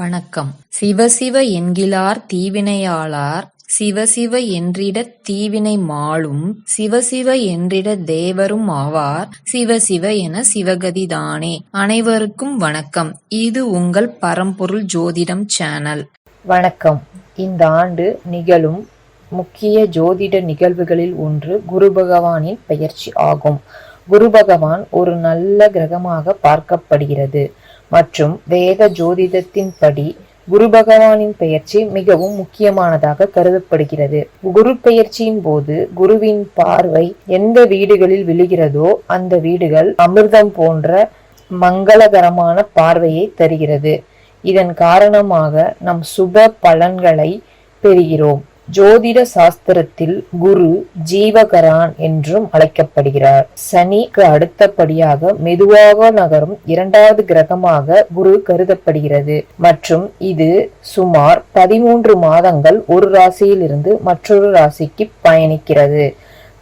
வணக்கம். சிவசிவ என்கிலார் தீவினையாளார் சிவசிவ என்றிடத் தீவினை மாளும் சிவசிவ என்றிடத் தேவரும் ஆவார் சிவசிவ என சிவகதிதானே அனைவருக்கும் வணக்கம். இது உங்கள் பரம்பொருள் ஜோதிடம் சேனல். வணக்கம். இந்த ஆண்டு நிகழும் முக்கிய ஜோதிட நிகழ்வுகளில் ஒன்று குரு பகவானின் பெயர்ச்சி ஆகும். குரு பகவான் ஒரு நல்ல கிரகமாக பார்க்கப்படுகிறது. மற்றும் வேத ஜோதிடத்தின்படி குரு பகவானின் பெயர்ச்சி மிகவும் முக்கியமானதாக கருதப்படுகிறது. குரு பெயர்ச்சியின் போது குருவின் பார்வை எந்த வீடுகளில் விழுகிறதோ அந்த வீடுகள் அமிர்தம் போன்ற மங்களகரமான பார்வையை தருகிறது. இதன் காரணமாக நம் சுப பலன்களை பெறுகிறோம். ஜோதிட சாஸ்திரத்தில் குரு ஜீவகரான் என்றும் அழைக்கப்படுகிறார். சனிக்கு அடுத்தபடியாக மெதுவாக நகரும் இரண்டாவது கிரகமாக குரு கருதப்படுகிறது. மற்றும் இது சுமார் பதிமூன்று மாதங்கள் ஒரு ராசியில் இருந்து மற்றொரு ராசிக்கு பயணிக்கிறது.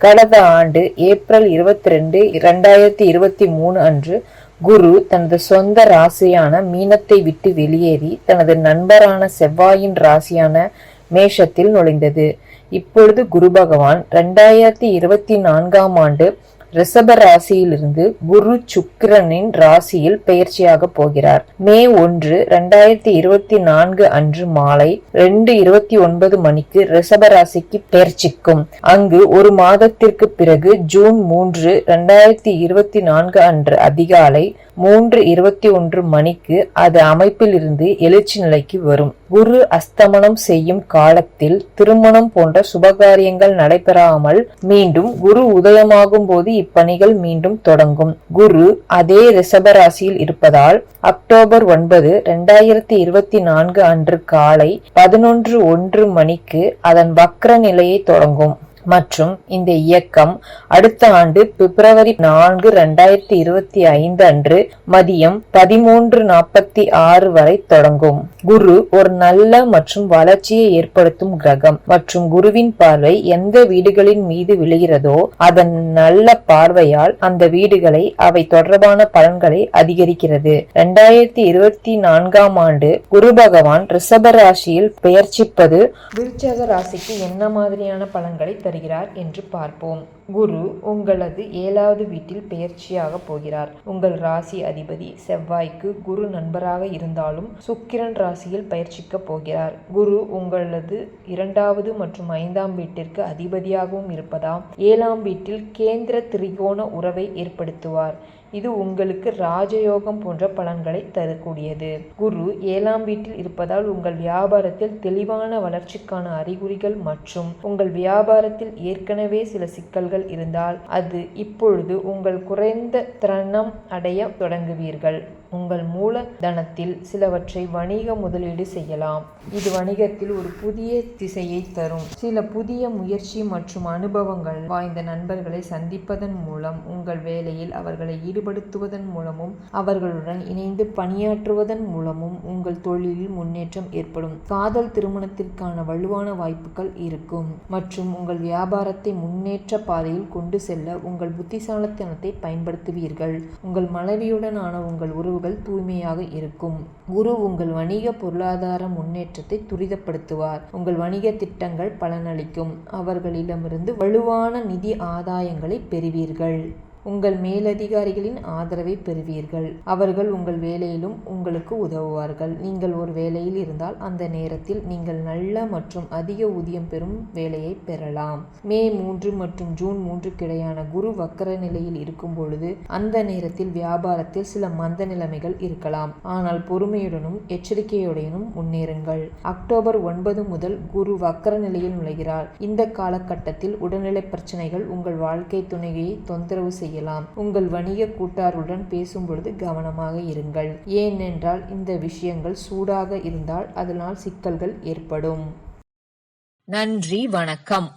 கடந்த ஆண்டு ஏப்ரல் இருபத்தி ரெண்டு இரண்டாயிரத்தி இருபத்தி மூணு அன்று குரு தனது சொந்த ராசியான மீனத்தை விட்டு வெளியேறி தனது நண்பரான செவ்வாயின் ராசியான மேஷத்தில் நுழைந்தது. இப்பொழுது குரு பகவான் ரெண்டாயிரத்தி இருபத்தி நான்காம் ஆண்டு ரிஷப ராசியிலிருந்து குரு சுக்கிரனின் ராசியில் பயிற்சியாக போகிறார். மே ஒன்று ரெண்டாயிரத்தி இருபத்தி நான்கு அன்று மாலை ரெண்டு இருபத்தி ஒன்பது மணிக்கு ரிஷப ராசிக்கு பயிற்சிக்கும். அங்கு ஒரு மாதத்திற்கு பிறகு ஜூன் மூன்று ரெண்டாயிரத்தி இருபத்தி நான்கு அன்று அதிகாலை மூன்று இருபத்தி ஒன்று மணிக்கு அது அமைப்பில் இருந்து எழுச்சி நிலைக்கு வரும். குரு அஸ்தமனம் செய்யும் காலத்தில் திருமணம் போன்ற சுபகாரியங்கள் நடைபெறாமல் மீண்டும் குரு உதயமாகும் போது இப்பணிகள் மீண்டும் தொடங்கும். குரு அதே ரிஷபராசியில் இருப்பதால் அக்டோபர் ஒன்பது இரண்டாயிரத்தி இருபத்தி நான்கு அன்று காலை பதினொன்று ஒன்று மணிக்கு அதன் வக்ர நிலையை தொடங்கும். மற்றும் இந்த இயக்கம் அடுத்த ஆண்டு பிப்ரவரி நான்கு இரண்டாயிரத்தி இருபத்தி ஐந்து அன்று மதியம் பதிமூன்று நாற்பத்தி ஆறு வரை தொடங்கும். குரு ஒரு நல்ல மற்றும் வளர்ச்சியை ஏற்படுத்தும் கிரகம் மற்றும் குருவின் பார்வை எந்த வீடுகளின் மீது விழுகிறதோ அதன் நல்ல பார்வையால் அந்த வீடுகளை அவை தொடர்பான பலன்களை அதிகரிக்கிறது. இரண்டாயிரத்தி இருபத்தி நான்காம் ஆண்டு குரு பகவான் ரிஷப ராசியில் பெயர்ச்சிப்பது விருச்சக ராசிக்கு என்ன மாதிரியான பலன்களை தருகிறது? வருகிறார் என்று பார்ப்போம். குரு உங்களது ஏழாவது வீட்டில் பெயர்ச்சியாக போகிறார். உங்கள் ராசி அதிபதி செவ்வாய்க்கு குரு நண்பராக இருந்தாலும் சுக்கிரன் ராசியில் பயிற்சிக்க போகிறார். குரு உங்களது இரண்டாவது மற்றும் ஐந்தாம் வீட்டிற்கு அதிபதியாகவும் இருப்பதாம். ஏழாம் வீட்டில் கேந்திர திரிகோண உறவை ஏற்படுத்துவார். இது உங்களுக்கு ராஜயோகம் போன்ற பலன்களை தரக்கூடியது. குரு ஏழாம் வீட்டில் இருப்பதால் உங்கள் வியாபாரத்தில் தெளிவான வளர்ச்சிக்கான அறிகுறிகள் மற்றும் உங்கள் வியாபாரத்தில் ஏற்கனவே சில சிக்கல்கள் இருந்தால் அது இப்பொழுது உங்கள் குறைந்த திறனம் அடைய தொடங்குவீர்கள். உங்கள் மூலதனத்தில் சிலவற்றை வணிக முதலீடு செய்யலாம். இது வணிகத்தில் ஒரு புதிய திசையை தரும். சில புதிய முயற்சி மற்றும் அனுபவங்கள் வாய்ந்த நண்பர்களை சந்திப்பதன் மூலம் உங்கள் வேலையில் அவர்களை ஈடுபடுத்துவதன் மூலமும் அவர்களுடன் இணைந்து பணியாற்றுவதன் மூலமும் உங்கள் தொழிலில் முன்னேற்றம் ஏற்படும். காதல் திருமணத்திற்கான வலுவான வாய்ப்புகள் இருக்கும். மற்றும் உங்கள் வியாபாரத்தை முன்னேற்ற பாதையில் கொண்டு செல்ல உங்கள் புத்திசாலித்தனத்தை பயன்படுத்துவீர்கள். உங்கள் மனைவியுடனான உங்கள் உறவு உறவுகள் தூய்மையாக இருக்கும். குரு உங்கள் வணிக பொருளாதார முன்னேற்றத்தை துரிதப்படுத்துவார். உங்கள் வணிக திட்டங்கள் பலனளிக்கும். அவர்களிடமிருந்து வலுவான நிதி ஆதாயங்களை பெறுவீர்கள். உங்கள் மேலதிகாரிகளின் ஆதரவை பெறுவீர்கள். அவர்கள் உங்கள் வேலையிலும் உங்களுக்கு உதவுவார்கள். நீங்கள் ஒரு வேலையில் இருந்தால் அந்த நேரத்தில் நீங்கள் நல்ல மற்றும் அதிக ஊதியம் பெறும் வேலையை பெறலாம். மே மூன்று மற்றும் ஜூன் மூன்றுக்கிடையான குரு வக்கர நிலையில் இருக்கும் பொழுது அந்த நேரத்தில் வியாபாரத்தில் சில மந்த நிலைமைகள் இருக்கலாம். ஆனால் பொறுமையுடனும் எச்சரிக்கையுடனும் முன்னேறுங்கள். அக்டோபர் ஒன்பது முதல் குரு வக்கர நிலையில் நுழைகிறார். இந்த காலகட்டத்தில் உடல்நிலை பிரச்சனைகள் உங்கள் வாழ்க்கை துணையை தொந்தரவு செய்ய செய்யலாம். உங்கள் வணிக கூட்டாருடன் பேசும்பொழுது கவனமாக இருங்கள். ஏனென்றால் இந்த விஷயங்கள் சூடாக இருந்தால் அதனால் சிக்கல்கள் ஏற்படும். நன்றி வணக்கம்.